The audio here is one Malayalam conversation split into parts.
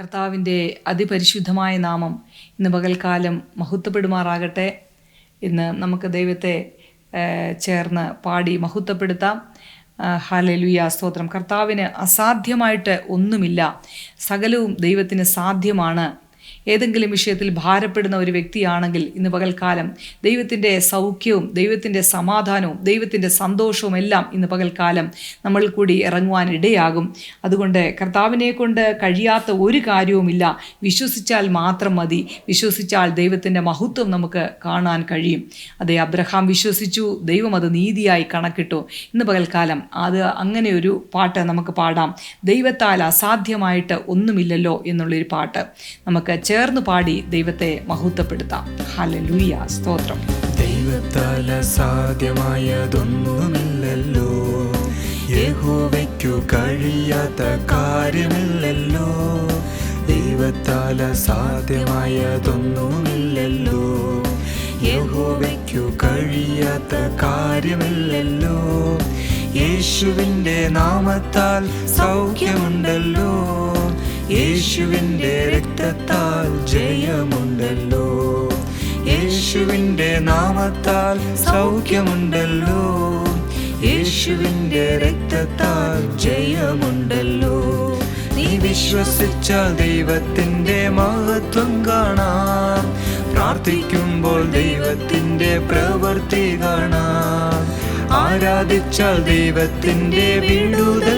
കർത്താവിന്റെ അതിപരിശുദ്ധമായ നാമം ഇന്ന് പകൽക്കാലം മഹത്വപ്പെടുമാറാകട്ടെ. ഇന്ന് നമുക്ക് ദൈവത്തെ ചേർന്ന് പാടി മഹത്വപ്പെടുത്താം. ഹാലലുയ സ്തോത്രം. കർത്താവിന് അസാധ്യമായിട്ട് ഒന്നുമില്ല. സകലവും ദൈവത്തിന് സാധ്യമാണ്. ഏതെങ്കിലും വിഷയത്തിൽ ഭാരപ്പെടുന്ന ഒരു വ്യക്തിയാണെങ്കിൽ ഇന്ന് പകൽക്കാലം ദൈവത്തിന്റെ സൗഖ്യവും ദൈവത്തിന്റെ സമാധാനവും ദൈവത്തിന്റെ സന്തോഷവും എല്ലാം ഇന്ന് പകൽക്കാലം നമ്മൾ കൂടി ഇറങ്ങുവാൻ ഇടയാകും. അതുകൊണ്ട് കർത്താവിനെ കൊണ്ട് കഴിയാത്ത ഒരു കാര്യവുമില്ല. വിശ്വസിച്ചാൽ മാത്രം മതി. വിശ്വസിച്ചാൽ ദൈവത്തിന്റെ മഹത്വം നമുക്ക് കാണാൻ കഴിയും. അതെ അബ്രഹാം വിശ്വസിച്ചു. ദൈവം അത് നീതിയായി കണക്കിട്ടു. ഇന്ന് പകൽക്കാലം അത് അങ്ങനെ ഒരു പാട്ട് നമുക്ക് പാടാം. ദൈവത്താൽ അസാധ്യമായിട്ട് ഒന്നുമില്ലല്ലോ എന്നുള്ളൊരു പാട്ട് നമുക്ക് ചേർന്ന് പാടി ദൈവത്തെ മഹത്വപ്പെടുത്താം. ഹല്ലേലൂയ. സ്തോത്രം. ദൈവത്താൽ സാധ്യമായതൊന്നുമില്ലല്ലോ. യഹോവയ്ക്കു കഴിയാത്ത കാര്യമില്ലല്ലോ. ദൈവത്താൽ സാധ്യമായതൊന്നുമില്ലല്ലോ. യഹോവയ്ക്കു കഴിയാത്ത കാര്യമില്ലല്ലോ. യേശുവിന്റെ നാമത്താൽ സൗഖ്യമുണ്ടല്ലോ. യേശുവിന്റെ രക്തത്താൽ ജയമുണ്ടല്ലോ. യേശുവിന്റെ നാമത്താൽ സൗഖ്യമുണ്ടല്ലോ. യേശുവിന്റെ രക്തത്താൽ ജയമുണ്ടല്ലോ. നീ വിശ്വസിച്ച ദൈവത്തിന്റെ മഹത്വം കാണാം. പ്രാർത്ഥിക്കുമ്പോൾ ദൈവത്തിന്റെ പ്രവൃത്തി കാണാം. ആരാധിച്ചാൽ ദൈവത്തിന്റെ വിടുതൽ കാണാം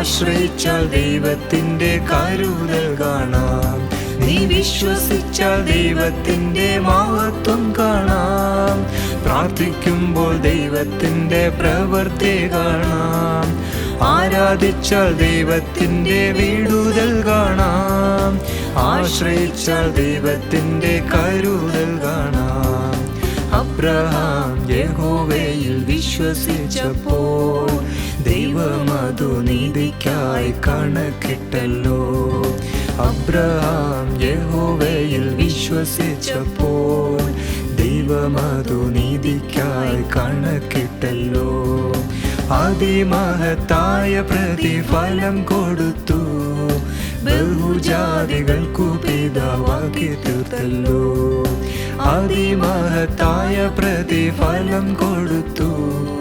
ആശ്രയിച്ചാൽ ദൈവത്തിന്റെ കരുതൽ കാണാം. നീ വിശ്വസിച്ചാൽ ദൈവത്തിന്റെ മഹത്വം കാണാം. പ്രാർത്ഥിക്കുമ്പോൾ ദൈവത്തിന്റെ പ്രവൃത്തി കാണാം. ആരാധിച്ചാൽ ദൈവത്തിന്റെ വിടുതൽ കാണാം. ആശ്രയിച്ചാൽ ദൈവത്തിന്റെ കരുതൽ കാണാം. അബ്രഹാം യഹോവയിൽ വിശ്വസിച്ചപ്പോൾ ദൈവമതു നീതിക്കായി കണക്കിട്ടല്ലോ. അബ്രഹാം യഹോവയിൽ വിശ്വസിച്ചപ്പോൾ ദൈവമതു നീതിക്കായി കണക്കിട്ടല്ലോ. അതിമഹത്തായ പ്രതിഫലം കൊടുത്തു. ബഹുജാതികൾക്കു പിതാവാക്കി തീർത്തല്ലോ. അതിമഹത്തായ പ്രതിഫലം കൊടുത്തു.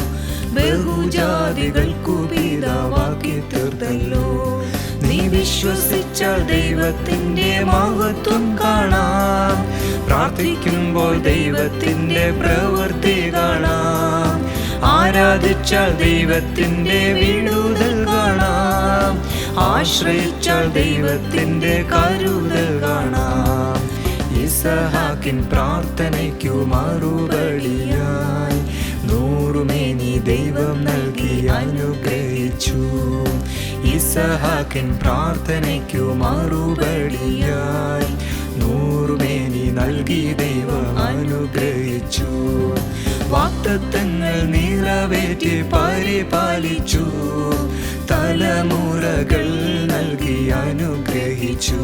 ബഹുജാതികൾക്കു പിതാവാക്കി തീർത്തല്ലോ. നീ വിശ്വസിച്ച ദൈവത്തിന്റെ മഹത്വം കാണാം. പ്രാർത്ഥിക്കുമ്പോൾ ദൈവത്തിന്റെ പ്രവൃത്തി കാണാം. ആരാധിച്ചാൽ ദൈവത്തിന്റെ വിടുതൽ കാണാം. ആശ്രയിച്ചാൽ ദൈവത്തിന്റെ കരുതൽ കാണാം. ഇസഹാക്കിൻ പ്രാർത്ഥനയ്ക്കു മറുപടിയായി നൂറുമേനി ദൈവം നൽകി അനുഗ്രഹിച്ചു. ഇസഹാക്കിൻ പ്രാർത്ഥനയ്ക്കു മറുപടിയായി നൂറുമേനി നൽകി ദൈവം അനുഗ്രഹിച്ചു. വാക്തത്വങ്ങൾ നിറവേറ്റി പരിപാലിച്ചു. തലമുറകൾ നൽകി അനുഗ്രഹിച്ചു.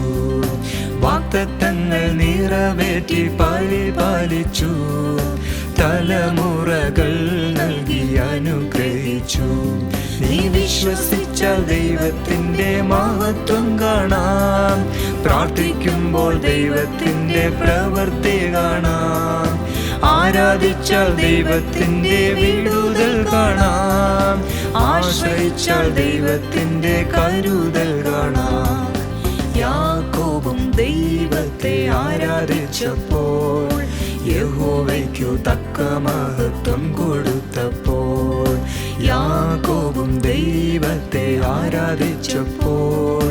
വാക്തത്വങ്ങൾ നിറവേറ്റി പരിപാലിച്ചു. തലമുറകൾ നൽകി അനുഗ്രഹിച്ചു. നീ വിശ്വസിച്ച ദൈവത്തിന്റെ മഹത്വം കാണാം. പ്രാർത്ഥിക്കുമ്പോൾ ദൈവത്തിന്റെ പ്രവൃത്തി കാണാം. ആരാധിച്ചാൽ ദൈവത്തിന്റെ വിടുതൽ കാണാം. ആശ്രയിച്ചാൽ ദൈവത്തിന്റെ കരുതൽ കാണാം. യാക്കോബും ദൈവത്തെ ആരാധിച്ചപ്പോൾ യഹോവയ്ക്കു തക്ക മഹത്വം കൊടുത്തപ്പോൾ യാക്കോബും ദൈവത്തെ ആരാധിച്ചപ്പോൾ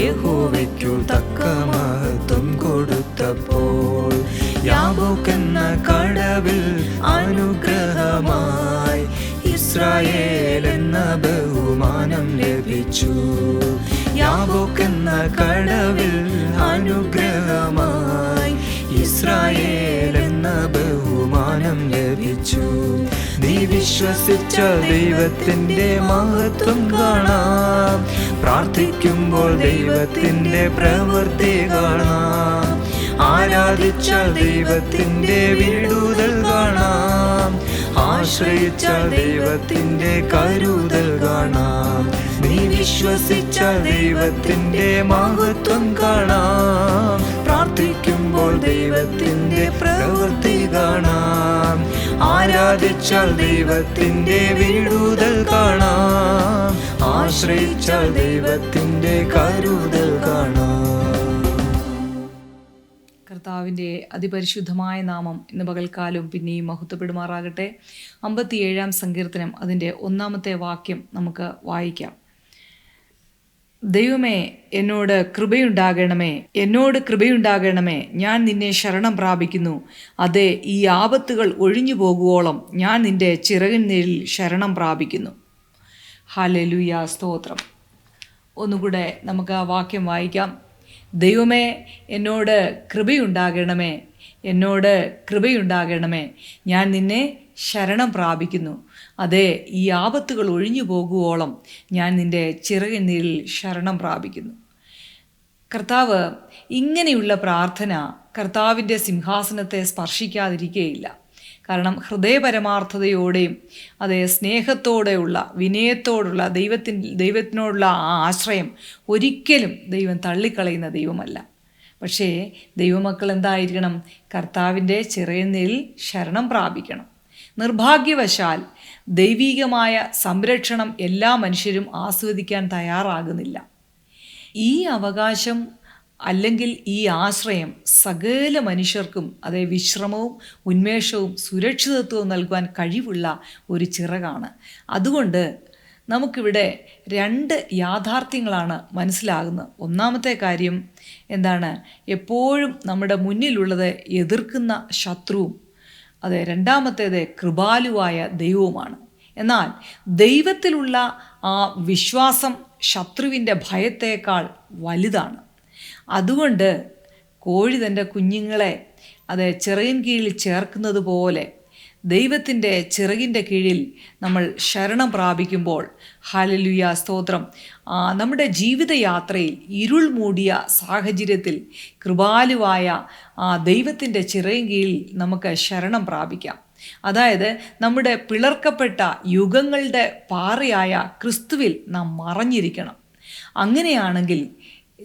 യഹോവയ്ക്കു തക്ക മഹത്വം കൊടുത്തപ്പോൾ യാബോക്കെന്ന കടവിൽ അനുഗ്രഹമായി ഇസ്രായേൽ എന്ന ബഹുമാനം ലഭിച്ചു. യാബോക്കെന്ന കടവിൽ അനുഗ്രഹമായി ഇസ്രായേൽ എന്ന ബഹുമാനം ലഭിച്ചു. നീ വിശ്വസിച്ച ദൈവത്തിന്റെ മഹത്വം കാണാം. പ്രാർത്ഥിക്കുമ്പോൾ ദൈവത്തിന്റെ പ്രവൃത്തി കാണാം. ആരാധിച്ച ദൈവത്തിന്റെ വിടുതൽ കാണാം. ആശ്രയിച്ച ദൈവത്തിന്റെ കരുതൽ കാണാം. നീ വിശ്വസിച്ച ദൈവത്തിന്റെ മഹത്വം കാണാം. പ്രാർത്ഥിക്കുമ്പോൾ ദൈവത്തിന്റെ പ്രവൃത്തി കാണാം. ആരാധിച്ചാൽ ദൈവത്തിന്റെ വീടുതൽ കാണാം. ആശ്രയിച്ചാൽ ദൈവത്തിന്റെ കരുതൽ കാണാം. കർത്താവിന്റെ അതിപരിശുദ്ധമായ നാമം ഇന്ന് പകൽക്കാലം പിന്നെയും മഹത്വപ്പെടുമാറാകട്ടെ. അമ്പത്തിയേഴാം സങ്കീർത്തനം അതിന്റെ ഒന്നാമത്തെ വാക്യം നമുക്ക് വായിക്കാം. ദൈവമേ എന്നോട് കൃപയുണ്ടാകണമേ. എന്നോട് കൃപയുണ്ടാകണമേ. ഞാൻ നിന്നെ ശരണം പ്രാപിക്കുന്നു. അതെ ഈ ആപത്തുകൾ ഒഴിഞ്ഞു പോകുവോളം ഞാൻ നിന്റെ ചിറകിൻ നേരിൽ ശരണം പ്രാപിക്കുന്നു. ഹാലലുയ സ്തോത്രം. ഒന്നുകൂടെ നമുക്ക് ആ വാക്യം വായിക്കാം. ദൈവമേ എന്നോട് കൃപയുണ്ടാകണമേ. എന്നോട് കൃപയുണ്ടാകണമേ. ഞാൻ നിന്നെ ശരണം പ്രാപിക്കുന്നു. അതെ ഈ ആപത്തുകൾ ഒഴിഞ്ഞു പോകുവോളം ഞാൻ നിന്റെ ചിറകിനീരിൽ ശരണം പ്രാപിക്കുന്നു. കർത്താവ് ഇങ്ങനെയുള്ള പ്രാർത്ഥന കർത്താവിന്റെ സിംഹാസനത്തെ സ്പർശിക്കാതിരിക്കുകയില്ല കാരണം ഹൃദയപരമാർത്ഥതയോടെയും അതേ സ്നേഹത്തോടെയുള്ള വിനയത്തോടുള്ള ദൈവത്തിൻ ദൈവത്തിനോടുള്ള ആ ആശ്രയം ഒരിക്കലും ദൈവം തള്ളിക്കളയുന്ന ദൈവമല്ല. പക്ഷേ ദൈവമക്കൾ എന്തായിരിക്കണം? കർത്താവിന്റെ ചിറയുന്നതിൽ ശരണം പ്രാപിക്കണം. നിർഭാഗ്യവശാൽ ദൈവീകമായ സംരക്ഷണം എല്ലാ മനുഷ്യരും ആസ്വദിക്കാൻ തയ്യാറാകുന്നില്ല. ഈ അവകാശം അല്ലെങ്കിൽ ഈ ആശ്രയം സകല മനുഷ്യർക്കും അതേ വിശ്രമവും ഉന്മേഷവും സുരക്ഷിതത്വവും നൽകുവാൻ കഴിവുള്ള ഒരു ചിറകാണ്. അതുകൊണ്ട് നമുക്കിവിടെ രണ്ട് യാഥാർത്ഥ്യങ്ങളാണ് മനസ്സിലാകുന്നത്. ഒന്നാമത്തെ കാര്യം എന്താണ്? എപ്പോഴും നമ്മുടെ മുന്നിലുള്ളത് എതിർക്കുന്ന ശത്രുവും അതെ രണ്ടാമത്തേത് കൃപാലുവായ ദൈവവുമാണ്. എന്നാൽ ദൈവത്തിലുള്ള ആ വിശ്വാസം ശത്രുവിന്റെ ഭയത്തേക്കാൾ വലുതാണ്. അതുകൊണ്ട് കോഴി തന്റെ കുഞ്ഞുങ്ങളെ അത് ചിറകിൻ കീഴിൽ ചേർക്കുന്നത് പോലെ ദൈവത്തിന്റെ ചിറകിന്റെ കീഴിൽ നമ്മൾ ശരണം പ്രാപിക്കുമ്പോൾ. ഹാലലുയ സ്തോത്രം. നമ്മുടെ ജീവിതയാത്രയിൽ ഇരുൾ മൂടിയ സാഹചര്യത്തിൽ കൃപാലുവായ ആ ദൈവത്തിന്റെ ചിറകിൻ കീഴിൽ നമുക്ക് ശരണം പ്രാപിക്കാം. അതായത് നമ്മുടെ പിളർക്കപ്പെട്ട യുഗങ്ങളുടെ പാറയായ ക്രിസ്തുവിൽ നാം മറഞ്ഞിരിക്കണം. അങ്ങനെയാണെങ്കിൽ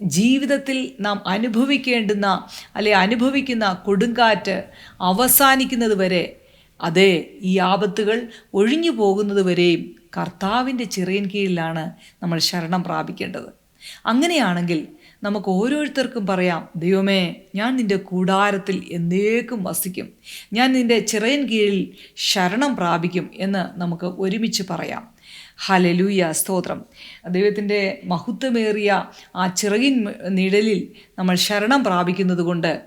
ജീവിതത്തിൽ നാം അനുഭവിക്കേണ്ടുന്ന അല്ലെ അനുഭവിക്കുന്ന കൊടുങ്കാറ്റ് അവസാനിക്കുന്നത് വരെ അതെ ഈ ആപത്തുകൾ ഒഴിഞ്ഞു പോകുന്നത് വരെയും കർത്താവിന്റെ ചിറയിൻ കീഴിലാണ് നമ്മൾ ശരണം പ്രാപിക്കേണ്ടത്. അങ്ങനെയാണെങ്കിൽ നമുക്ക് ഓരോരുത്തർക്കും പറയാം ദൈവമേ ഞാൻ നിന്റെ കൂടാരത്തിൽ എന്നേക്കും വസിക്കും. ഞാൻ നിന്റെ ചിറയിൻ കീഴിൽ ശരണം പ്രാപിക്കും എന്ന് നമുക്ക് ഒരുമിച്ച് പറയാം. ഹലലൂയ സ്തോത്രം. ദൈവത്തിന്റെ മഹത്വമേറിയ ആ ചിറകിൻ നിഴലിൽ നമ്മൾ ശരണം പ്രാപിക്കുന്നത് കൊണ്ട്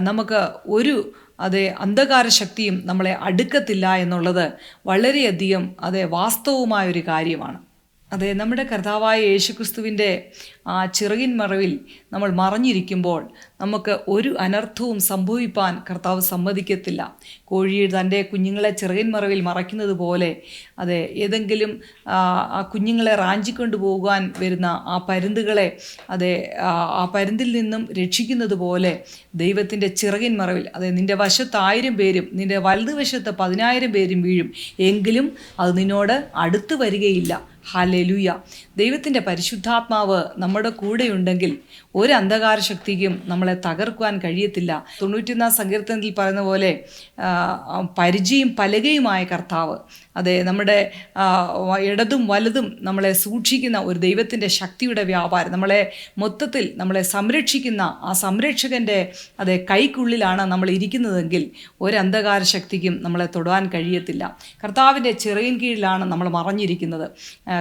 നമുക്ക് ഒരു അതെ അന്ധകാര ശക്തിയും നമ്മളെ അടുക്കത്തില്ല എന്നുള്ളത് വളരെയധികം അതെ വാസ്തവമായൊരു കാര്യമാണ്. അതെ നമ്മുടെ കർത്താവായ യേശുക്രിസ്തുവിന്റെ ആ ചിറകിൻ മറവിൽ നമ്മൾ മറഞ്ഞിരിക്കുമ്പോൾ നമുക്ക് ഒരു അനർത്ഥവും സംഭവിപ്പാൻ കർത്താവ് സമ്മതിക്കത്തില്ല. കോഴി തന്റെ കുഞ്ഞുങ്ങളെ ചിറകിൻ മറവിൽ മറയ്ക്കുന്നത് പോലെ അതെ ഏതെങ്കിലും ആ, കുഞ്ഞുങ്ങളെ റാഞ്ചിക്കൊണ്ട് പോകുവാൻ വരുന്ന ആ പരുന്തുകളെ അതെ ആ പരുന്തിൽ നിന്നും രക്ഷിക്കുന്നത് പോലെ ദൈവത്തിന്റെ ചിറകിൻ മറവിൽ അതെ നിന്റെ വശത്ത് ആയിരം പേരും നിന്റെ വലതുവശത്ത് പതിനായിരം പേരും വീഴും. എങ്കിലും അത് നിന്നോട് അടുത്ത് വരികയില്ല. ഹാലേലൂയ. ദൈവത്തിന്റെ പരിശുദ്ധാത്മാവ് നമ്മുടെ കൂടെയുണ്ടെങ്കിൽ ഒരു അന്ധകാര ശക്തിക്കും നമ്മളെ തകർക്കുവാൻ കഴിയത്തില്ല. തൊണ്ണൂറ്റിയൊന്നാം സങ്കീർത്തനത്തിൽ പറയുന്ന പോലെ പരിചയം പലകയുമായ കർത്താവ്. അതെ നമ്മുടെ ഇടതും വലതും നമ്മളെ സൂക്ഷിക്കുന്ന ഒരു ദൈവത്തിന്റെ ശക്തിയുടെ വ്യാപാരം. നമ്മളെ മൊത്തത്തിൽ നമ്മളെ സംരക്ഷിക്കുന്ന ആ സംരക്ഷകന്റെ അതെ കൈക്കുള്ളിലാണ് നമ്മൾ ഇരിക്കുന്നതെങ്കിൽ ഒരു അന്ധകാര ശക്തിക്കും നമ്മളെ തൊടുവാൻ കഴിയത്തില്ല. കർത്താവിന്റെ ചിറയിൻ കീഴിലാണ് നമ്മൾ മറഞ്ഞിരിക്കുന്നത്.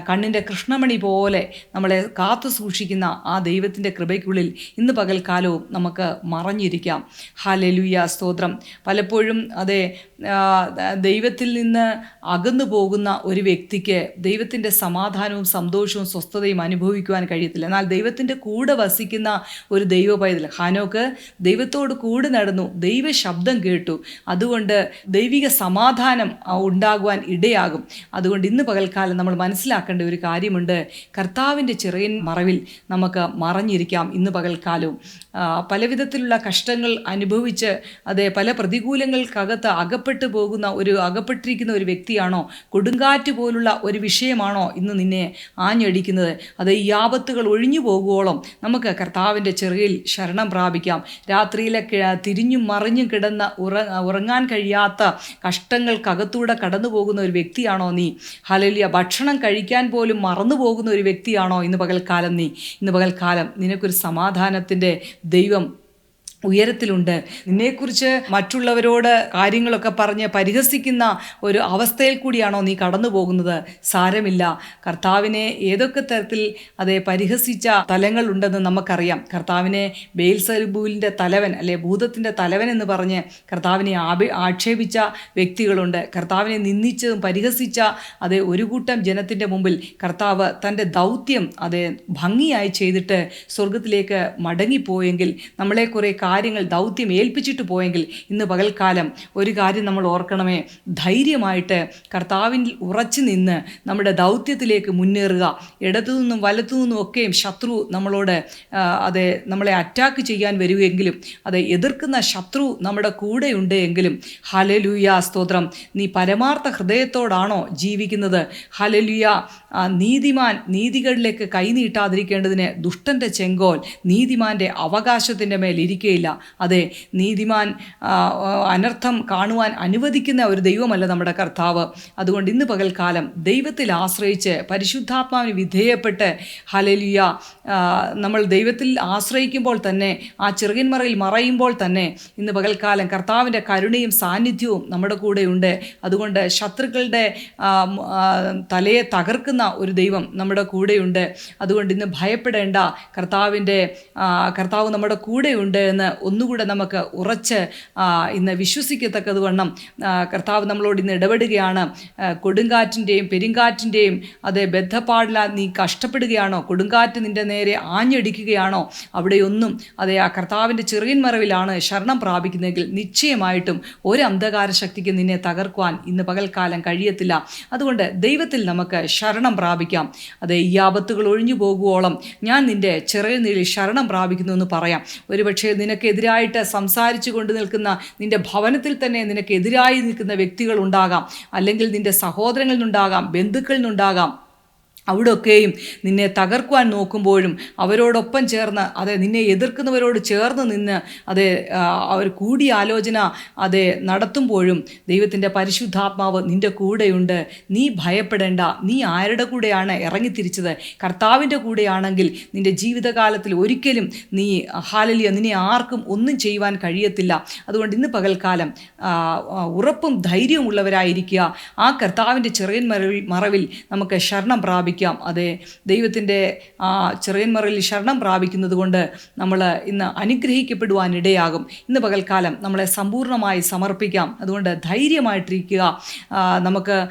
കണ്ണിന്റെ കൃഷ്ണമണി പോലെ നമ്മളെ കാത്തു സൂക്ഷിക്കുന്ന ആ ദൈവത്തിന്റെ കൃപയ്ക്കുള്ളിൽ ഇന്ന് പകൽക്കാലവും നമുക്ക് മറഞ്ഞിരിക്കാം. ഹാലലുയ സ്തോത്രം. പലപ്പോഴും അതെ ദൈവത്തിൽ നിന്ന് അകന്നു പോകുന്ന ഒരു വ്യക്തിക്ക് ദൈവത്തിന്റെ സമാധാനവും സന്തോഷവും സ്വസ്ഥതയും അനുഭവിക്കുവാൻ കഴിയത്തില്ല. എന്നാൽ ദൈവത്തിന്റെ കൂടെ വസിക്കുന്ന ഒരു ദൈവ പൈതൽ ഹാനോക്ക് ദൈവത്തോട് കൂടെ നടന്നു ദൈവ ശബ്ദം കേട്ടു. അതുകൊണ്ട് ദൈവിക സമാധാനം ഉണ്ടാകുവാൻ ഇടയാകും. അതുകൊണ്ട് ഇന്ന് പകൽക്കാലം നമ്മൾ മനസ്സിലാക്കണം മനസ്സിലാക്കേണ്ട ഒരു കാര്യമുണ്ട്. കർത്താവിന്റെ ചിറയിൻ മറവിൽ നമുക്ക് മറഞ്ഞിരിക്കാം ഇന്ന് പകൽക്കാലവും. പലവിധത്തിലുള്ള പല വിധത്തിലുള്ള കഷ്ടങ്ങൾ അനുഭവിച്ച് അതെ പല പ്രതികൂലങ്ങൾക്കകത്ത് അകപ്പെട്ടു പോകുന്ന ഒരു അകപ്പെട്ടിരിക്കുന്ന ഒരു വ്യക്തിയാണോ? കൊടുങ്കാറ്റ് പോലുള്ള ഒരു വിഷയമാണോ ഇന്ന് നിന്നെ ആഞ്ഞടിക്കുന്നത്? അത് ഈ ആപത്തുകൾ ഒഴിഞ്ഞു പോകുവോളം നമുക്ക് കർത്താവിന്റെ ചെറിയിൽ ശരണം പ്രാപിക്കാം. രാത്രിയിലെ തിരിഞ്ഞും മറിഞ്ഞും കിടന്ന ഉറ ഉറങ്ങാൻ കഴിയാത്ത കഷ്ടങ്ങൾക്കകത്തൂടെ കടന്നു പോകുന്ന ഒരു വ്യക്തിയാണോ നീ? ഹലലിയ ഭക്ഷണം കഴിക്കാൻ പോലും മറന്നു പോകുന്ന ഒരു വ്യക്തിയാണോ ഇന്ന് പകൽക്കാലം നീ? ഇന്ന് പകൽക്കാലം നിനക്കൊരു സമാധാനത്തിന്റെ ദൈവം ഉയരത്തിലുണ്ട്. നിന്നെക്കുറിച്ച് മറ്റുള്ളവരോട് കാര്യങ്ങളൊക്കെ പറഞ്ഞ് പരിഹസിക്കുന്ന ഒരു അവസ്ഥയിൽ കൂടിയാണോ നീ കടന്നു പോകുന്നത് സാരമില്ല. കർത്താവിനെ ഏതൊക്കെ തരത്തിൽ അതെ പരിഹസിച്ച തലങ്ങളുണ്ടെന്ന് നമുക്കറിയാം. കർത്താവിനെ ബെയിൽസൽബൂലിന്റെ തലവൻ അല്ലെ ഭൂതത്തിന്റെ തലവൻ എന്ന് പറഞ്ഞ് കർത്താവിനെ ആപി ആക്ഷേപിച്ച വ്യക്തികളുണ്ട്. കർത്താവിനെ നിന്ദിച്ചതും പരിഹസിച്ച അതെ ഒരു കൂട്ടം ജനത്തിന്റെ മുമ്പിൽ കർത്താവ് തന്റെ ദൗത്യം അതെ ഭംഗിയായി ചെയ്തിട്ട് സ്വർഗത്തിലേക്ക് മടങ്ങിപ്പോയെങ്കിൽ നമ്മളെ കുറേ കാര്യങ്ങൾ ദൗത്യം ഏൽപ്പിച്ചിട്ട് പോയെങ്കിൽ ഇന്ന് പകൽക്കാലം ഒരു കാര്യം നമ്മൾ ഓർക്കണമേ. ധൈര്യമായിട്ട് കർത്താവിൽ ഉറച്ചു നിന്ന് നമ്മുടെ ദൗത്യത്തിലേക്ക് മുന്നേറുക. ഇടത്തു നിന്നും വലത്തു നിന്നും ഒക്കെയും ശത്രു നമ്മളോട് അത് നമ്മളെ അറ്റാക്ക് ചെയ്യാൻ വരുമെങ്കിലും അത് എതിർക്കുന്ന ശത്രു നമ്മുടെ കൂടെയുണ്ട് എങ്കിലും ഹലലുയ സ്തോത്രം. നീ പരമാർത്ഥ ഹൃദയത്തോടാണോ ജീവിക്കുന്നത്? ഹലലുയ നീതിമാൻ നീതികളിലേക്ക് കൈനീട്ടാതിരിക്കേണ്ടതിന് ദുഷ്ടന്റെ ചെങ്കോൽ നീതിമാന്റെ അവകാശത്തിന്റെ മേൽ ഇരിക്കുകയില്ല അതെ നീതിമാൻ അനർത്ഥം കാണുവാൻ അനുവദിക്കുന്ന ഒരു ദൈവമല്ല നമ്മുടെ കർത്താവ്. അതുകൊണ്ട് ഇന്ന് പകൽക്കാലം ദൈവത്തിൽ ആശ്രയിച്ച് പരിശുദ്ധാത്മാവിന് വിധേയപ്പെട്ട് ഹലലിയ നമ്മൾ ദൈവത്തിൽ ആശ്രയിക്കുമ്പോൾ തന്നെ ആ ചെറുകിൻമറയിൽ മറയുമ്പോൾ തന്നെ ഇന്ന് പകൽക്കാലം കർത്താവിന്റെ കരുണയും സാന്നിധ്യവും നമ്മുടെ കൂടെയുണ്ട് അതുകൊണ്ട് ശത്രുക്കളുടെ തലയെ തകർക്കുന്ന ഒരു ദൈവം നമ്മുടെ കൂടെയുണ്ട് അതുകൊണ്ട് ഇന്ന് ഭയപ്പെടേണ്ട കർത്താവിന്റെ കർത്താവ് നമ്മുടെ കൂടെയുണ്ട് എന്ന് ഒന്നുകൂടെ നമുക്ക് ഉറച്ച് ഇന്ന് വിശ്വസിക്കത്തക്കത് വണ്ണം കർത്താവ് നമ്മളോട് ഇന്ന് ഇടപെടുകയാണ്. കൊടുങ്കാറ്റിന്റെയും പെരുങ്കാറ്റിന്റെയും അതേ ബദ്ധപ്പാടില നീ കഷ്ടപ്പെടുകയാണോ? കൊടുങ്കാറ്റ് നിന്റെ നേരെ ആഞ്ഞടിക്കുകയാണോ? അവിടെയൊന്നും അതെ ആ കർത്താവിന്റെ ചെറിയൻ മറവിലാണ് ശരണം പ്രാപിക്കുന്നതെങ്കിൽ നിശ്ചയമായിട്ടും ഒരു അന്ധകാര ശക്തിക്ക് നിന്നെ തകർക്കുവാൻ ഇന്ന് പകൽക്കാലം കഴിയത്തില്ല. അതുകൊണ്ട് ദൈവത്തിൽ നമുക്ക് ശരണം പ്രാപിക്കാം. അതെ ഈ ആപത്തുകൾ ഒഴിഞ്ഞു പോകുവോളം ഞാൻ നിന്റെ ചെറിയ നീളിൽ ശരണം പ്രാപിക്കുന്നു എന്ന് പറയാം. ഒരുപക്ഷെ നിനക്കെതിരായിട്ട് സംസാരിച്ചു കൊണ്ട് നിൽക്കുന്ന നിന്റെ ഭവനത്തിൽ തന്നെ നിനക്കെതിരായി നിൽക്കുന്ന വ്യക്തികൾ ഉണ്ടാകാം. അല്ലെങ്കിൽ നിന്റെ സഹോദരങ്ങളിൽ നിന്നുണ്ടാകാം ബന്ധുക്കളിൽ നിന്നുണ്ടാകാം. അവിടെയൊക്കെയും നിന്നെ തകർക്കുവാൻ നോക്കുമ്പോഴും അവരോടൊപ്പം ചേർന്ന് അതെ നിന്നെ എതിർക്കുന്നവരോട് ചേർന്ന് നിന്ന് അതെ അവർ കൂടിയാലോചന അതെ നടത്തുമ്പോഴും ദൈവത്തിന്റെ പരിശുദ്ധാത്മാവ് നിന്റെ കൂടെയുണ്ട്. നീ ഭയപ്പെടേണ്ട. നീ ആരുടെ കൂടെയാണ് ഇറങ്ങിത്തിരിച്ചത്? കർത്താവിന്റെ കൂടെയാണെങ്കിൽ നിന്റെ ജീവിതകാലത്തിൽ ഒരിക്കലും നീ ഹാലലിയ നിന്നെ ആർക്കും ഒന്നും ചെയ്യുവാൻ കഴിയത്തില്ല. അതുകൊണ്ട് ഇന്ന് പകൽക്കാലം ഉറപ്പും ധൈര്യവും ഉള്ളവരായിരിക്കുക ആ കർത്താവിന്റെ ചെറിയ മറവിൽ നമുക്ക് ശരണം പ്രാപിക്കാം. അതെ ദൈവത്തിന്റെ ആ ചെറിയന്മറിൽ ശരണം പ്രാപിക്കുന്നത് കൊണ്ട് നമ്മൾ ഇന്ന് അനുഗ്രഹിക്കപ്പെടുവാനിടയാകും. ഇന്ന് പകൽക്കാലം നമ്മളെ സമ്പൂർണമായി സമർപ്പിക്കാം. അതുകൊണ്ട് ധൈര്യമായിട്ടിരിക്കുക. നമുക്ക്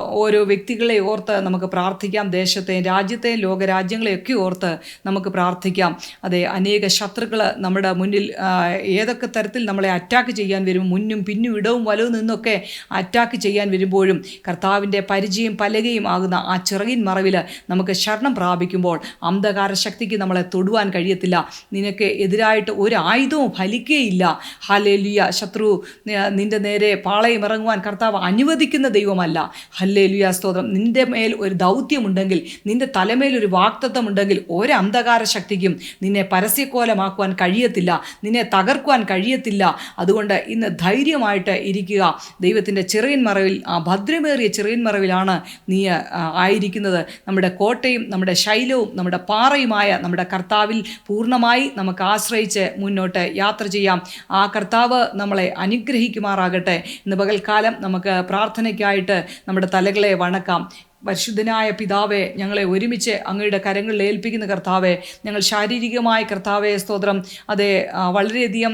ഓരോ വ്യക്തികളെ ഓർത്ത് നമുക്ക് പ്രാർത്ഥിക്കാം. ദേശത്തെയും രാജ്യത്തെയും ലോകരാജ്യങ്ങളെയൊക്കെ ഓർത്ത് നമുക്ക് പ്രാർത്ഥിക്കാം. അതെ അനേക ശത്രുക്കൾ നമ്മുടെ മുന്നിൽ ഏതൊക്കെ തരത്തിൽ നമ്മളെ അറ്റാക്ക് ചെയ്യാൻ വരും മുന്നും പിന്നും ഇടവും വലവും നിന്നൊക്കെ അറ്റാക്ക് ചെയ്യാൻ വരുമ്പോഴും കർത്താവിന്റെ പരിചയം പലകയും ആകുന്ന ആ ചിറകിൻ മറവിൽ നമുക്ക് ശരണം പ്രാപിക്കുമ്പോൾ അന്ധകാര ശക്തിക്ക് നമ്മളെ തൊടുവാൻ കഴിയത്തില്ല. നിനക്ക് എതിരായിട്ട് ഒരു ആയുധവും ഫലിക്കുകയില്ല ഹലേലുയ ശത്രു നിന്റെ നേരെ പാളയം ഇറങ്ങുവാൻ കർത്താവ് അനുവദിക്കുന്ന ദൈവമല്ല. ഹല്ലേലുയ. സ്തോത്രം. നിന്റെ മേൽ ഒരു ദൗത്യമുണ്ടെങ്കിൽ നിന്റെ തലമേൽ ഒരു വാക്തത്വം ഉണ്ടെങ്കിൽ ഒരു അന്ധകാര ശക്തിക്കും നിന്നെ പരസ്യക്കോലമാക്കുവാൻ കഴിയത്തില്ല. നിന്നെ തകർക്കുവാൻ കഴിയത്തില്ല. അതുകൊണ്ട് ഇന്ന് ധൈര്യമായിട്ട് ഇരിക്കുക. ദൈവത്തിന്റെ ചെറിയൻ മറവിൽ ആ ഭദ്രമേറിയ ചെറിയൻ മറവിലാണ് നീ ആയിരിക്കുന്നത്. നമ്മുടെ കോട്ടയും നമ്മുടെ ശൈലവും നമ്മുടെ പാറയുമായ നമ്മുടെ കർത്താവിൽ പൂർണമായി നമുക്ക് ആശ്രയിച്ച് മുന്നോട്ട് യാത്ര ചെയ്യാം. ആ കർത്താവ് നമ്മളെ അനുഗ്രഹിക്കുമാറാകട്ടെ. ഇന്ന് പകൽക്കാലം നമുക്ക് പ്രാർത്ഥനയ്ക്കായിട്ട് നമ്മുടെ തലകളെ വണക്കാം. പരിശുദ്ധനായ പിതാവെ ഞങ്ങളെ ഒരുമിച്ച് അങ്ങയുടെ കരങ്ങളിൽ ഏൽപ്പിക്കുന്ന കർത്താവെ ഞങ്ങൾ ശാരീരികമായ കർത്താവെ സ്തോത്രം. അതെ വളരെയധികം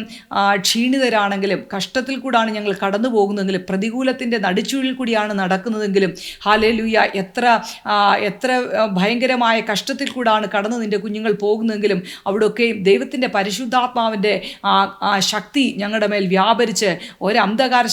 ക്ഷീണിതരാണെങ്കിലും കഷ്ടത്തിൽ കൂടാണ് ഞങ്ങൾ കടന്നു പോകുന്നതെങ്കിലും പ്രതികൂലത്തിന്റെ നടുച്ചുഴിൽ കൂടിയാണ് നടക്കുന്നതെങ്കിലും ഹാലേലുയ എത്ര എത്ര ഭയങ്കരമായ കഷ്ടത്തിൽ കൂടാണ് കടന്നു നിന്റെ കുഞ്ഞുങ്ങൾ പോകുന്നതെങ്കിലും അവിടെയൊക്കെയും ദൈവത്തിന്റെ പരിശുദ്ധാത്മാവിന്റെ ശക്തി ഞങ്ങളുടെ മേൽ വ്യാപരിച്ച് ഒരു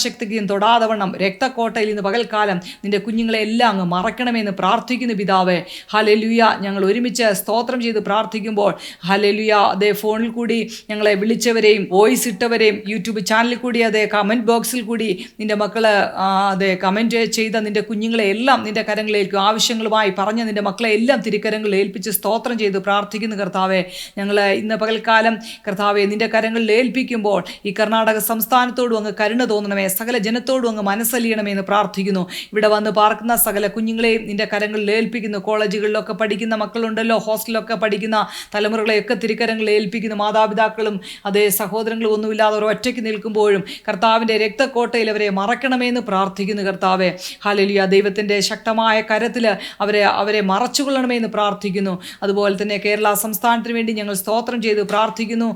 ശക്തിക്കും തൊടാതെ വണ്ണം രക്തക്കോട്ടയിൽ നിന്ന് പകൽക്കാലം നിന്റെ കുഞ്ഞുങ്ങളെ എല്ലാം അങ്ങ് മറക്കണമെന്ന് പ്രാർത്ഥിക്കുന്നു പിതാവേ. ഹലലുയ ഞങ്ങൾ ഒരുമിച്ച് സ്തോത്രം ചെയ്ത് പ്രാർത്ഥിക്കുമ്പോൾ ഹലലുയ അതേ ഫോണിൽ കൂടി ഞങ്ങളെ വിളിച്ചവരെയും വോയിസ് ഇട്ടവരെയും യൂട്യൂബ് ചാനലിൽ കൂടി അതേ കമന്റ് ബോക്സിൽ കൂടി നിന്റെ മക്കൾ ആ, അതെ കമന്റ് ചെയ്ത നിന്റെ കുഞ്ഞുങ്ങളെ എല്ലാം നിന്റെ കരങ്ങളേൽക്കും ആവശ്യങ്ങളുമായി പറഞ്ഞ നിന്റെ മക്കളെ എല്ലാം തിരുക്കരങ്ങളിൽ ഏൽപ്പിച്ച് സ്തോത്രം ചെയ്ത് പ്രാർത്ഥിക്കുന്നു കർത്താവെ. ഞങ്ങൾ ഇന്ന് പകൽക്കാലം കർത്താവെ നിന്റെ കരങ്ങളിൽ ഏൽപ്പിക്കുമ്പോൾ ഈ കർണാടക സംസ്ഥാനത്തോടും അങ്ങ് കരുണ തോന്നണമേ. സകല ജനത്തോടും അങ്ങ് മനസ്സലിയണമേ എന്ന് പ്രാർത്ഥിക്കുന്നു. ഇവിടെ വന്ന് പാർക്കുന്ന സകല കുഞ്ഞുങ്ങളെയും നിന്റെ കരങ്ങളിൽ ഏൽപ്പിക്കുന്നു കോളേജുകളിലൊക്കെ പഠിക്കുന്ന മക്കളുണ്ടല്ലോ ഹോസ്റ്റലിലൊക്കെ പഠിക്കുന്ന തലമുറകളെയൊക്കെ തിരുക്കരങ്ങളിൽ ഏൽപ്പിക്കുന്നു മാതാപിതാക്കളും അതേ സഹോദരങ്ങളും ഒന്നുമില്ലാതെ അവർ ഒറ്റയ്ക്ക് നിൽക്കുമ്പോഴും കർത്താവിന്റെ രക്തക്കോട്ടയിൽ അവരെ മറക്കണമെന്ന് പ്രാർത്ഥിക്കുന്നു കർത്താവെ. ഹാലലിയ ദൈവത്തിന്റെ ശക്തമായ കരത്തിൽ അവരെ അവരെ മറച്ചുകൊള്ളണമെന്ന് പ്രാർത്ഥിക്കുന്നു. അതുപോലെ തന്നെ കേരള സംസ്ഥാനത്തിന് വേണ്ടി ഞങ്ങൾ സ്തോത്രം ചെയ്ത് പ്രാർത്ഥിക്കുന്നു.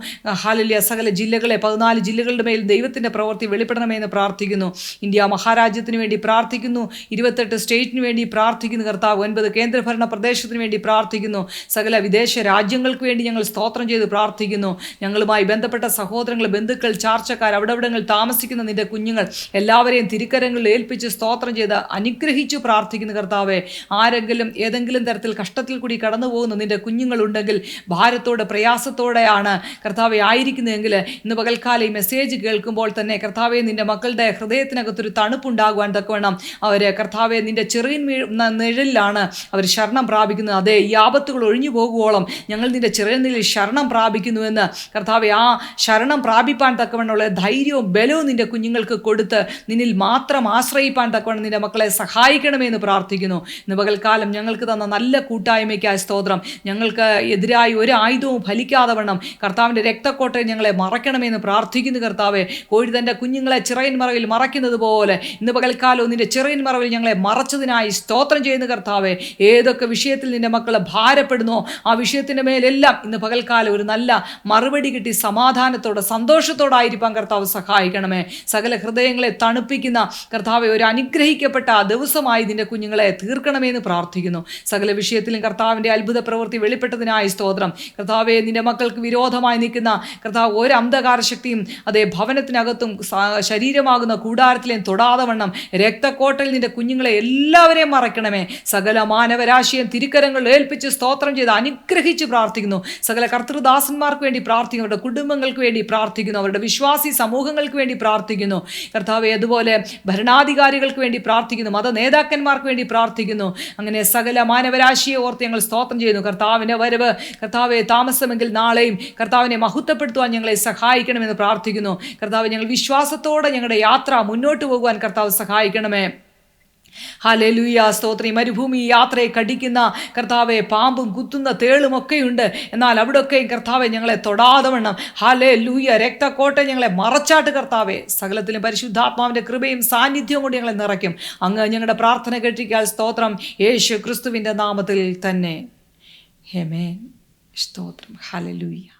ഹാലലിയ സകല ജില്ലകളെ പതിനാല് ജില്ലകളുടെ മേൽ ദൈവത്തിന്റെ പ്രവൃത്തി വെളിപ്പെടണമെന്ന് പ്രാർത്ഥിക്കുന്നു. ഇന്ത്യ മഹാരാജ്യത്തിന് വേണ്ടി പ്രാർത്ഥിക്കുന്നു. ഇരുപത്തെട്ട് സ്റ്റേറ്റിന് വേണ്ടി കർത്താവ്. ഒൻപത് കേന്ദ്രഭരണ പ്രദേശത്തിന് വേണ്ടി പ്രാർത്ഥിക്കുന്നു. സകല വിദേശ രാജ്യങ്ങൾക്ക് വേണ്ടി ഞങ്ങൾ സ്തോത്രം ചെയ്ത് പ്രാർത്ഥിക്കുന്നു. ഞങ്ങളുമായി ബന്ധപ്പെട്ട സഹോദരങ്ങൾ ബന്ധുക്കൾ ചാർച്ചക്കാർ അവിടെവിടങ്ങൾ താമസിക്കുന്ന നിന്റെ കുഞ്ഞുങ്ങൾ എല്ലാവരെയും തിരുക്കരങ്ങളിൽ ഏൽപ്പിച്ച് സ്തോത്രം ചെയ്ത് അനുഗ്രഹിച്ചു പ്രാർത്ഥിക്കുന്നു കർത്താവെ. ആരെങ്കിലും ഏതെങ്കിലും തരത്തിൽ കഷ്ടത്തിൽ കൂടി കടന്നു പോകുന്ന നിന്റെ കുഞ്ഞുങ്ങളുണ്ടെങ്കിൽ ഭാരത്തോടെ പ്രയാസത്തോടെയാണ് കർത്താവെ ആയിരിക്കുന്നതെങ്കിൽ ഇന്ന് പകൽക്കാലം ഈ മെസ്സേജ് കേൾക്കുമ്പോൾ തന്നെ കർത്താവെ നിന്റെ മക്കളുടെ ഹൃദയത്തിനകത്തൊരു തണുപ്പുണ്ടാകുവാൻ തക്കവണ്ണം അവർ കർത്താവെ നിന്റെ ചെറിയ നിഴലിലാണ് അവർ ശരണം പ്രാപിക്കുന്നത്. അതെ ഈ ആപത്തുകൾ ഒഴിഞ്ഞു പോകുവോളം ഞങ്ങൾ ചെറിയ നിലയിൽ ശരണം പ്രാപിക്കുന്നുവെന്ന് കർത്താവെ ആ ശരണം പ്രാപിപ്പാൻ തക്കവണ്ണമുള്ള ധൈര്യവും ബലവും നിന്റെ കുഞ്ഞുങ്ങൾക്ക് കൊടുത്ത് നിന്നിൽ മാത്രം ആശ്രയിപ്പാൻ തക്കവണ്ണം നിന്റെ മക്കളെ സഹായിക്കണമേ എന്ന് പ്രാർത്ഥിക്കുന്നു. ഇന്ന് പകൽക്കാലം ഞങ്ങൾക്ക് തന്ന നല്ല കൂട്ടായ്മയ്ക്കായ സ്തോത്രം. ഞങ്ങൾക്ക് എതിരായി ഒരു ആയുധവും ഫലിക്കാതെ വണ്ണം കർത്താവിന്റെ രക്തക്കോട്ടയെ ഞങ്ങളെ മറക്കണമേ എന്ന് പ്രാർത്ഥിക്കുന്നു കർത്താവെ. കോഴി തന്റെ കുഞ്ഞുങ്ങളെ ചിറയൻ മറവിൽ മറയ്ക്കുന്നത് പോലെ ഇന്ന് പകൽക്കാലവും നിന്റെ ചിറയൻ മറവിൽ ഞങ്ങളെ മറച്ചതിനായി സ്തോത്രം. ചെയ്യുന്ന കർത്താവെ ഏതൊക്കെ വിഷയത്തിൽ നിന്റെ മക്കൾ ഭാരപ്പെടുന്നോ ആ വിഷയത്തിന്റെ മേലെല്ലാം ഇന്ന് പകൽക്കാലം ഒരു നല്ല മറുപടി കിട്ടി സമാധാനത്തോടെ സന്തോഷത്തോടായിരിക്കാൻ കർത്താവ് സഹായിക്കണമേ. സകല ഹൃദയങ്ങളെ തണുപ്പിക്കുന്ന കർത്താവെ ഒരു അനുഗ്രഹിക്കപ്പെട്ട ആ ദിവസമായി നിന്റെ കുഞ്ഞുങ്ങളെ തീർക്കണമേ എന്ന് പ്രാർത്ഥിക്കുന്നു. സകല വിഷയത്തിലും കർത്താവിന്റെ അത്ഭുത പ്രവൃത്തി വെളിപ്പെട്ടതിനായി സ്തോത്രം. കർത്താവെ നിന്റെ മക്കൾക്ക് വിരോധമായി നിൽക്കുന്ന കർത്താവ് ഒരു അന്ധകാര ശക്തിയും അതേ ഭവനത്തിനകത്തും ശരീരമാകുന്ന കൂടാരത്തിലെയും തൊടാതെ വണ്ണം രക്തക്കോട്ടയിൽ നിന്റെ കുഞ്ഞുങ്ങളെ എല്ലാവരെയും മറയ്ക്കണമേ സകല മാനവരാശിയും തിരുക്കരങ്ങൾ ഏൽപ്പിച്ച് സ്തോത്രം ചെയ്ത് അനുഗ്രഹിച്ച് പ്രാർത്ഥിക്കുന്നു. സകല കർത്തൃദാസന്മാർക്ക് വേണ്ടി പ്രാർത്ഥിക്കുന്നു. അവരുടെ കുടുംബങ്ങൾക്ക് വേണ്ടി പ്രാർത്ഥിക്കുന്നു. അവരുടെ വിശ്വാസി സമൂഹങ്ങൾക്ക് വേണ്ടി പ്രാർത്ഥിക്കുന്നു. കർത്താവ് അതുപോലെ ഭരണാധികാരികൾക്ക് വേണ്ടി പ്രാർത്ഥിക്കുന്നു. മത നേതാക്കന്മാർക്ക് വേണ്ടി പ്രാർത്ഥിക്കുന്നു. അങ്ങനെ സകല മാനവരാശിയെ ഓർത്ത് ഞങ്ങൾ സ്തോത്രം ചെയ്യുന്നു. കർത്താവിന്റെ വരവ് കർത്താവെ താമസമെങ്കിൽ നാളെയും കർത്താവിനെ മഹത്വപ്പെടുത്തുവാൻ ഞങ്ങളെ സഹായിക്കണമെന്ന് പ്രാർത്ഥിക്കുന്നു. കർത്താവ് ഞങ്ങൾ വിശ്വാസത്തോടെ ഞങ്ങളുടെ യാത്ര മുന്നോട്ട് പോകുവാൻ കർത്താവ് സഹായിക്കണമേ. ഹാലേലൂയ സ്തോത്രി. മരുഭൂമി യാത്രയെ കടിക്കുന്ന കർത്താവെ പാമ്പും കുത്തുന്ന തേളും ഒക്കെയുണ്ട് എന്നാൽ അവിടെയൊക്കെയും കർത്താവെ ഞങ്ങളെ തൊടാതെ വണ്ണം. ഹാലേ ലൂയ രക്തക്കോട്ടെ ഞങ്ങളെ മറച്ചാട്ട് കർത്താവെ. സകലത്തിലും പരിശുദ്ധാത്മാവിന്റെ കൃപയും സാന്നിധ്യവും കൊണ്ട് ഞങ്ങളെ നിറയ്ക്കും. അങ്ങ് ഞങ്ങളുടെ പ്രാർത്ഥന കേട്ടിരിക്കാൻ സ്തോത്രം. യേശു ക്രിസ്തുവിന്റെ നാമത്തിൽ തന്നെ. ഹെമേ സ്തോത്രം. ഹാലലൂയ